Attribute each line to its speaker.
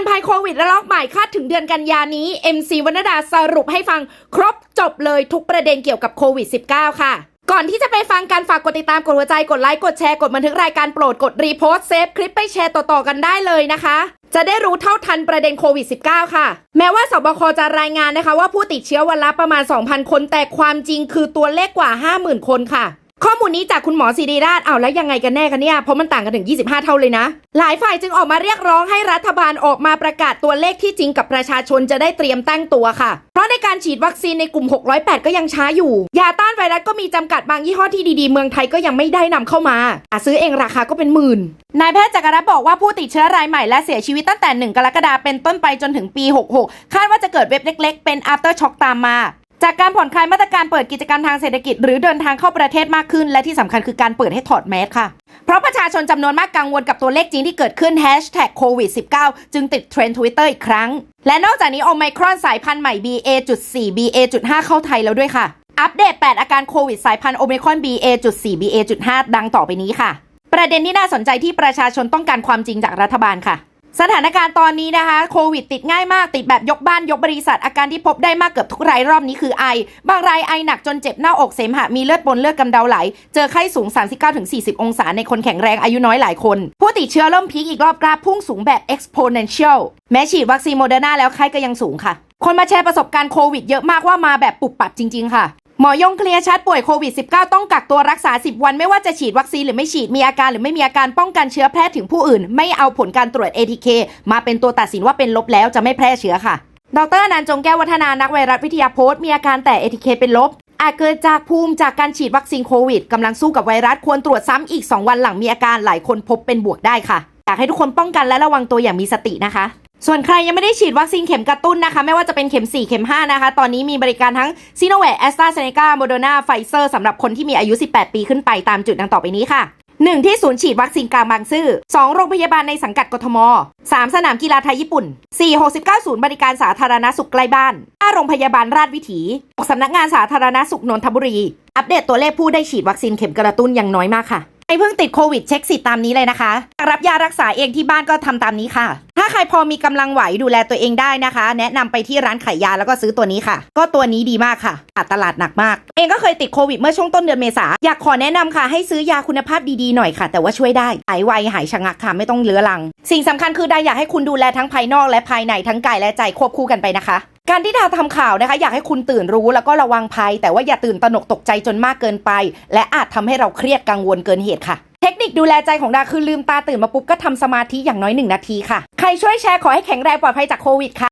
Speaker 1: อนภัยโควิดระลอกใหม่คาดถึงเดือนกันยานี้ MC วรรณดาสรุปให้ฟังครบจบเลยทุกประเด็นเกี่ยวกับโควิด -19 ค่ะ ก่อนที่จะไปฟังการฝากกดติดตามกดหัวใจกดไลค์กดแชร์กดบันทึกรายการโปรดกดรีโพสต์เซฟคลิปไปแชร์ต่อๆกันได้เลยนะคะจะได้รู้เท่าทันประเด็นโควิด -19 ค่ะ แม้ว่าสบคจะรายงานนะคะว่าผู้ติดเชื้อวันละประมาณ 2,000 คน แต่ความจริงคือตัวเลขกว่า 50,000 คนค่ะ ข้อมูลนี้จากคุณหมอศิริราชเอาแล้วยังไงกันแน่คะเนี่ย เพราะมันต่างกันถึง 25 เท่าเลยนะ หลายฝ่ายจึงออกมาเรียกร้องให้รัฐบาลออกมาประกาศตัวเลขที่จริงกับประชาชนจะได้เตรียมตั้งตัวค่ะ เพราะในการฉีดวัคซีนในกลุ่ม 608 ก็ยังช้าอยู่ ยาต้านไวรัสก็มีจำกัดบางยี่ห้อที่ดีๆ เมืองไทยก็ยังไม่ได้นำเข้ามาอะซื้อเองราคาก็เป็นหมื่น นายแพทย์จักรรัตน์บอกว่าผู้ติดเชื้อรายใหม่และเสียชีวิตตั้งแต่ 1 กรกฎาคมเป็นต้นไปจนถึงปี 66 คาดว่าจะเกิดเว็บเล็ก ๆ เป็น after shock ตามมา จากการผ่อนคลายมาตรการเปิดกิจการทางเศรษฐกิจ หรือเดินทางเข้าประเทศมากขึ้น และที่สำคัญคือการเปิดให้ถอดแมสค่ะ เพราะประชาชนจำนวนมากกังวลกับตัวเลขจริงที่เกิดขึ้น hashtag โควิด -19 จึงติดเทรนด์ทวิตเตอร์อีกครั้ง และนอกจากนี้โอไมครอนสายพันธุ์ใหม่ BA.4 BA.5 เข้าไทยแล้วด้วยค่ะ อัปเดต 8 อาการโควิดสายพันธุ์โอไมครอน BA.4 BA.5 ดังต่อไปนี้ค่ะ ประเด็นที่น่าสนใจที่ประชาชนต้องการความจริงจากรัฐบาลค่ะ สถานการณ์ตอนนี้นะคะโควิดติดง่ายมากติดแบบยกบ้านยกบริษัท อาการที่พบได้มากเกือบทุกรายรอบนี้คือไอ บางรายไอหนักจนเจ็บหน้าอกเสมหะมีเลือดปนเลือดกำเดาไหล เจอไข้สูง 39-40 องศาในคนแข็งแรงอายุน้อยหลายคน ผู้ติดเชื้อเริ่มพีคอีกรอบกราฟพุ่งสูงแบบ exponential แม้ฉีดวัคซีนโมเดอร์นาแล้วไข้ก็ยังสูงค่ะ คนมาแชร์ประสบการณ์โควิดเยอะมากว่ามาแบบปุบปับจริง ๆ ค่ะ หมอยงเคลียร์ชัดป่วยโควิด -19 ต้องกักตัวรักษา 10 วันไม่ว่าจะฉีดวัคซีนหรือไม่ฉีดมีอาการหรือไม่มีอาการป้องกันเชื้อแพร่ถึงผู้อื่น ไม่เอาผลการตรวจ ATK มาเป็นตัวตัดสินว่าเป็นลบแล้วจะไม่แพร่เชื้อค่ะ ดรอนันจงแก้ววัฒนานักไวรัสวิทยาโพสต์มีอาการแต่ ATK เป็นลบ อาจเกิดจากภูมิจากการฉีดวัคซีนโควิดกำลังสู้กับไวรัสควรตรวจซ้ำอีก 2 วันหลังมีอาการหลายคนพบเป็นบวกได้ค่ะอยากให้ทุกคนป้องกันและระวังตัวอย่างมีสตินะคะ ส่วนใครยังไม่ได้ฉีดวัคซีนเข็มกระตุ้นนะคะ ไม่ว่าจะเป็นเข็ม 4 เข็ม 5 นะคะ ตอนนี้มีบริการทั้งซีโนแวคแอสตราเซเนกาโมเดอร์นาไฟเซอร์สำหรับคนที่มีอายุ 18 ปีขึ้นไปตามจุดดังต่อไปนี้ค่ะ 1. ที่ศูนย์ฉีดวัคซีนกลางบางซื่อ 2. โรงพยาบาลในสังกัดกทม 3. สนามกีฬาไทยญี่ปุ่น 4. 69 ศูนย์บริการสาธารณสุขใกล้บ้าน 5. โรงพยาบาลราชวิถี 6. สำนักงานสาธารณสุขนนทบุรี อัปเดตตัวเลขผู้ได้ฉีดวัคซีนเข็มกระตุ้นอย่างน้อยมากค่ะไม่เพิ่งติดโควิดเช็คสิทธิ์ตามนี้เลยนะคะรับยารักษาเองที่บ้านก็ทำตามนี้ค่ะ ใครพอมีกำลังไหวดูแลตัวเองได้นะคะ แนะนำไปที่ร้านขายยาแล้วก็ซื้อตัวนี้ค่ะ ก็ตัวนี้ดีมากค่ะอัดตลาดหนักมาก เองก็เคยติดโควิดเมื่อช่วงต้นเดือนเมษาอยากขอแนะนำค่ะ ให้ซื้อยาคุณภาพดีๆหน่อยค่ะ แต่ว่าช่วยได้หายไวหายชะงักค่ะไม่ต้องเลื้อรัง สิ่งสำคัญคือดาอยากให้คุณดูแลทั้งภายนอกและภายในทั้งกายและใจควบคู่กันไปนะคะการที่ดาทำข่าวนะคะ อยากให้คุณตื่นรู้แล้วก็ระวังภัย แต่ว่าอย่าตื่นตระหนกตกใจจนมากเกินไป และอาจทำให้เราเครียดกังวลเกินเหตุค่ะ คนิคดูแลใจของดาคือลืมตาตื่นมาปุ๊บก็ทำสมาธิอย่างน้อยหนึ่งนาทีค่ะ ใครช่วยแชร์ขอให้แข็งแรงปลอดภัยจากโควิดค่ะ